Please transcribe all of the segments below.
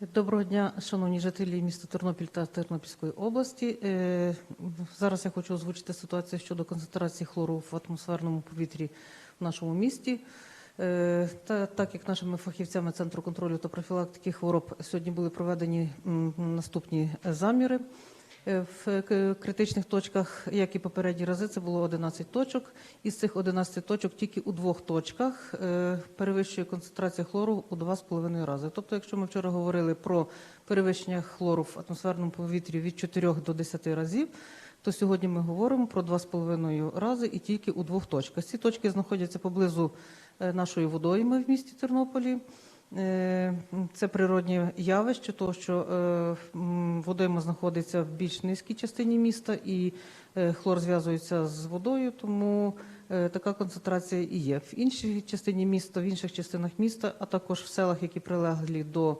Доброго дня, шановні жителі міста Тернопіль та Тернопільської області. Е, Зараз я хочу озвучити ситуацію щодо концентрації хлору в атмосферному повітрі в нашому місті. Е, Та так як нашими фахівцями Центру контролю та профілактики хвороб сьогодні були проведені наступні заміри. Е, В критичних точках, як і попередні рази, це було 11 точок. Із цих 11 точок тільки у двох точках е, перевищує концентрація хлору у 2,5 рази. Тобто, якщо ми вчора говорили про перевищення хлору в атмосферному повітрі від 4 до 10 разів, то сьогодні ми говоримо про 2,5 рази і тільки у двох точках. Ці точки знаходяться поблизу е, нашої водойми в місті Тернополі. Е, Це природнє явище, тому що е, водойма знаходиться в більш низькій частині міста, і е, хлор зв'язується з водою, тому така концентрація і є. В іншій частині міста, в інших частинах міста, а також в селах, які прилеглі до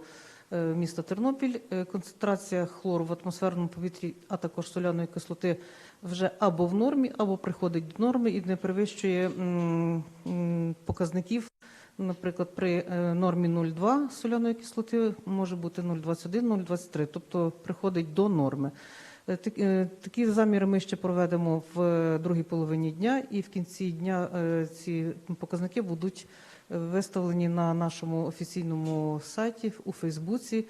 міста Тернопіль, концентрація хлору в атмосферному повітрі, а також соляної кислоти вже або в нормі, або приходить до норми і не перевищує показників. Наприклад, при е, нормі 0,2 соляної кислоти може бути 0,21, 0,23, тобто приходить до норми. Е, е, Такі заміри ми ще проведемо в другій половині дня, і в кінці дня ці показники будуть виставлені на нашому офіційному сайті у Фейсбуці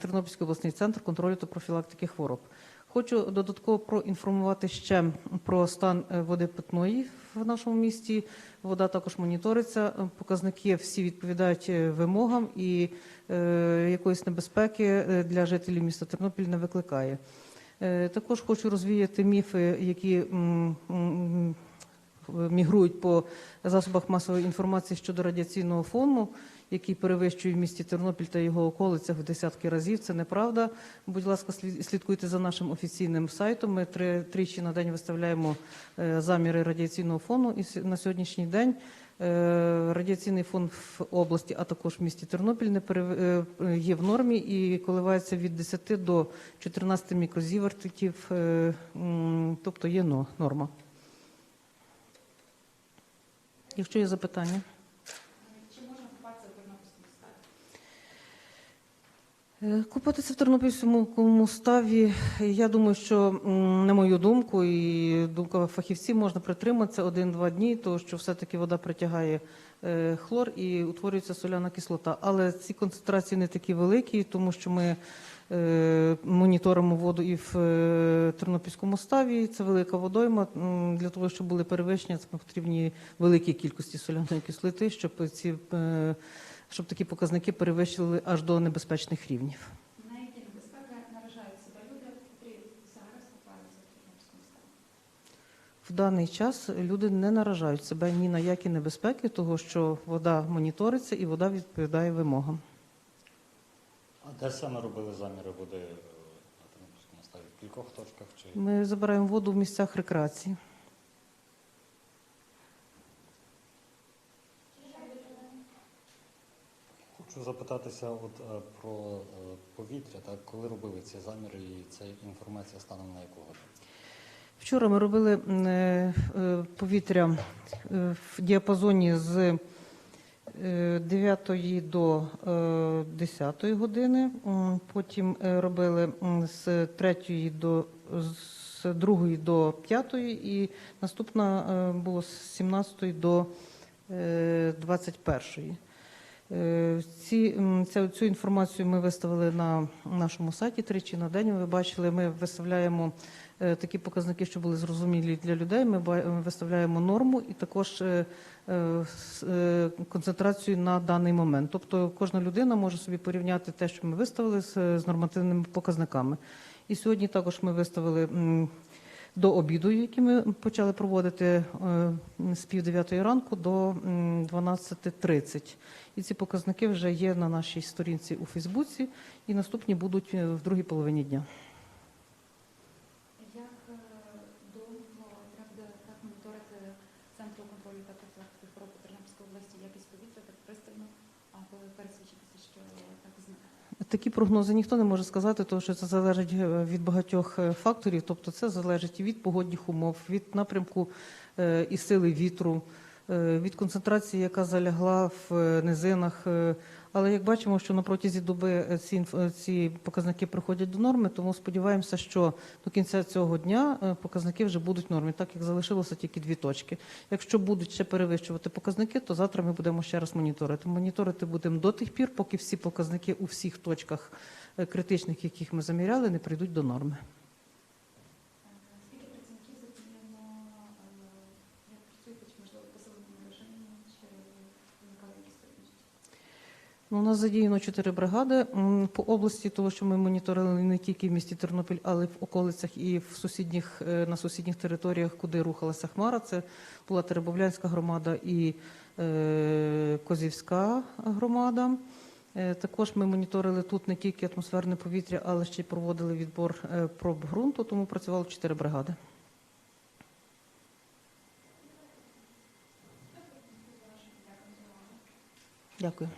Тернопільський обласний центр контролю та профілактики хвороб. Хочу додатково проінформувати ще про стан е, води питної в нашому місті. Вода також моніториться. Е, Показники всі відповідають е, вимогам і якоїсь небезпеки для жителів міста Тернопіль не викликає. Також хочу розвіяти міфи, які мігрують по засобах масової інформації щодо радіаційного фону, який перевищує в місті Тернопіль та його околицях в десятки разів. Це неправда. Будь ласка, слід- слідкуйте за нашим офіційним сайтом. Ми три тричі на день виставляємо е, заміри радіаційного фону. І на сьогоднішній день е, радіаційний фон в області, а також в місті Тернопіль не перев- е, є в нормі і коливається від 10 до 14 мікрозівертиків, е, тобто є но- норма. Якщо є запитання. Чи можна купатися в Тернопільському ставі? Е, Купатися в Тернопільському ставі, я думаю, що на мою думку і думка фахівців можна притриматися один-два дні, тому що все-таки вода притягає е, хлор і утворюється соляна кислота. Але ці концентрації не такі великі, тому що ми моніторимо воду і в е, Тернопільському ставі. Це велика водойма. Для того, щоб були перевищення, це потрібні великі кількості соляної кислоти, щоб ці е, щоб такі показники перевищили аж до небезпечних рівнів. На які небезпеки наражають себе люди, які зараз купаються в Тернопільському ставі? В даний час люди не наражають себе ні на які небезпеки, того що вода моніториться і вода відповідає вимогам. Де саме робили заміри води е, на Тернопільському ставі? В кількох точках чи Ми забираємо воду в місцях рекреації. хочу запитатися от е, про е, повітря, так коли робили ці заміри і ця інформація станом на яку годину? Вчора ми робили е, е, повітря е, в діапазоні з 9 до е, 10 години. Потім е, робили з 3 до з 2 до 5 і наступна е, було з 17 до е, 21. Е, Ці, ця, цю інформацію ми виставили на нашому сайті тричі на день. Ви бачили, ми виставляємо е, такі показники, що були зрозумілі для людей. Ми виставляємо норму і також е, концентрацію на даний момент. Тобто кожна людина може собі порівняти те, що ми виставили з нормативними показниками. І сьогодні також ми виставили. До обіду, який ми почали проводити е, з пів дев'ятої ранку до м, 12.30. І ці показники вже є на нашій сторінці у Фейсбуці, і наступні будуть е, в другій половині дня. Як е, довго треба буде так моніторити Центру контролю та профілактики хвороб у Тернопільській області якість повітря так пристально, аби пересвідчитися, що так зникає? Такі прогнози ніхто не може сказати, тому що це залежить е, від багатьох е, факторів. Тобто, це залежить від погодних умов, від напрямку е, і сили вітру, від концентрації, яка залягла в е, низинах, е, Але як бачимо, що на протязі доби е, ці, е, ці показники приходять до норми, тому сподіваємося, що до кінця цього дня е, показники вже будуть в нормі, так як залишилося тільки дві точки. Якщо будуть ще перевищувати показники, то завтра ми будемо ще раз моніторити. Моніторити будемо до тих пір, поки всі показники у всіх точках е, критичних, яких ми заміряли, не прийдуть до норми. Скільки працівників задіяно, е, як працюєте, чи можливо в посиленому режимі, чи виникали якісь труднощі? Ну, у нас задіяно чотири бригади по області, тому що ми моніторили не тільки в місті Тернопіль, але й в околицях і в сусідніх е, на сусідніх територіях, куди рухалася Хмара. Це була Теребовлянська громада і е, Козівська громада. Е, Також ми моніторили тут не тільки атмосферне повітря, але ще й проводили відбор е, проб ґрунту, тому працювало чотири бригади. Дякую.